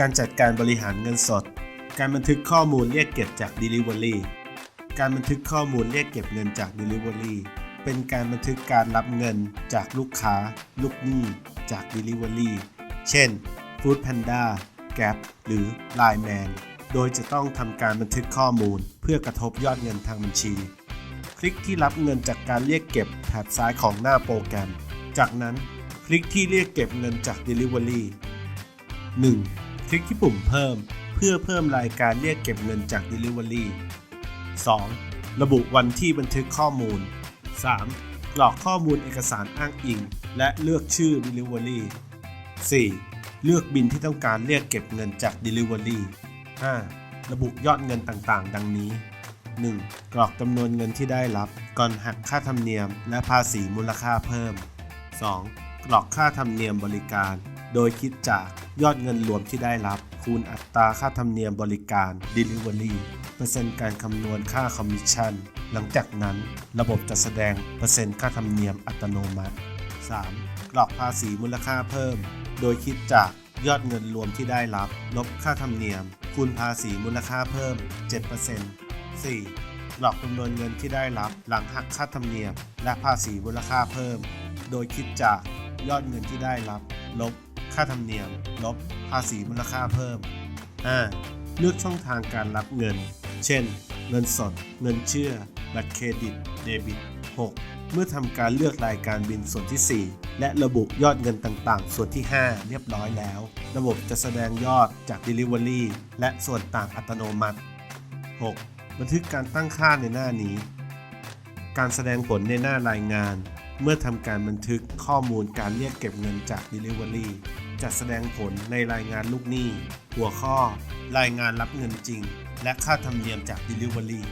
การจัดการบริหารเงินสด การบันทึกข้อมูลเรียกเก็บจาก Delivery การบันทึกข้อมูลเรียกเก็บเงินจาก Delivery เป็นการบันทึกการรับเงินจากลูกค้า ลูกหนี้จาก Delivery เช่น Food Panda Gap หรือ Line Man โดยจะต้องทำการบันทึกข้อมูลเพื่อกระทบยอดเงินทางบัญชี คลิกที่รับเงินจากการเรียกเก็บแถบซ้ายของหน้าโปรแกรม จากนั้น คลิกที่เรียกเก็บเงินจาก Delivery 1. คลิกที่ปุ่มเพิ่มเพื่อเพิ่มรายการเรียกเก็บเงินจาก Delivery 2. ระบุวันที่บันทึกข้อมูล 3. กรอกข้อมูลเอกสารอ้างอิง และเลือกชื่อ Delivery 4. เลือกบินที่ต้องการเรียกเก็บเงินจาก Delivery 5. ระบุยอดเงินต่างๆ ดังนี้ 1. กรอกจำนวนเงินที่ได้รับ ก่อนหักค่าธรรมเนียม และภาษีมูลค่าเพิ่ม 2. กรอกค่าธรรมเนียมบริการ โดยคิดจาก ยอดเงินรวมที่ได้รับ คูณอัตราค่าธรรมเนียมบริการ Delivery เปอร์เซ็นต์การคำนวณค่าคอมมิชชั่น หลังจากนั้นระบบจะแสดงเปอร์เซ็นต์ค่าธรรมเนียมอัตโนมัติ 3. กรอกภาษีมูลค่าเพิ่ม โดยคิดจากยอดเงินรวมที่ได้รับ ลบค่าธรรมเนียม คูณภาษีมูลค่าเพิ่ม 7% 4. กรอกจำนวนเงินที่ได้รับ หลังหักค่าธรรมเนียม และภาษีมูลค่าเพิ่ม โดยคิดจากยอดเงินที่ได้รับ ลบ ค่าธรรมเนียม ลบ ภาษีมูลค่าเพิ่ม 5. เลือกช่องทางการรับเงิน เช่น เงินสด เงินเชื่อ บัตรเครดิต เดบิต 6. เมื่อทำการเลือกรายการบินส่วนที่ 4 และระบุยอดเงินต่างๆ ส่วนที่ 5 เรียบร้อยแล้ว ระบบจะแสดงยอดจาก Delivery และส่วนต่างอัตโนมัติ 6. บันทึกการตั้งค่าในหน้านี้ การแสดงผลในหน้ารายงาน เมื่อทำการบันทึกข้อมูลการเรียกเก็บเงินจาก Delivery จะแสดงผลในรายงานลูกหนี้ หัวข้อ รายงานรับเงินจริง และค่าธรรมเนียมจาก Delivery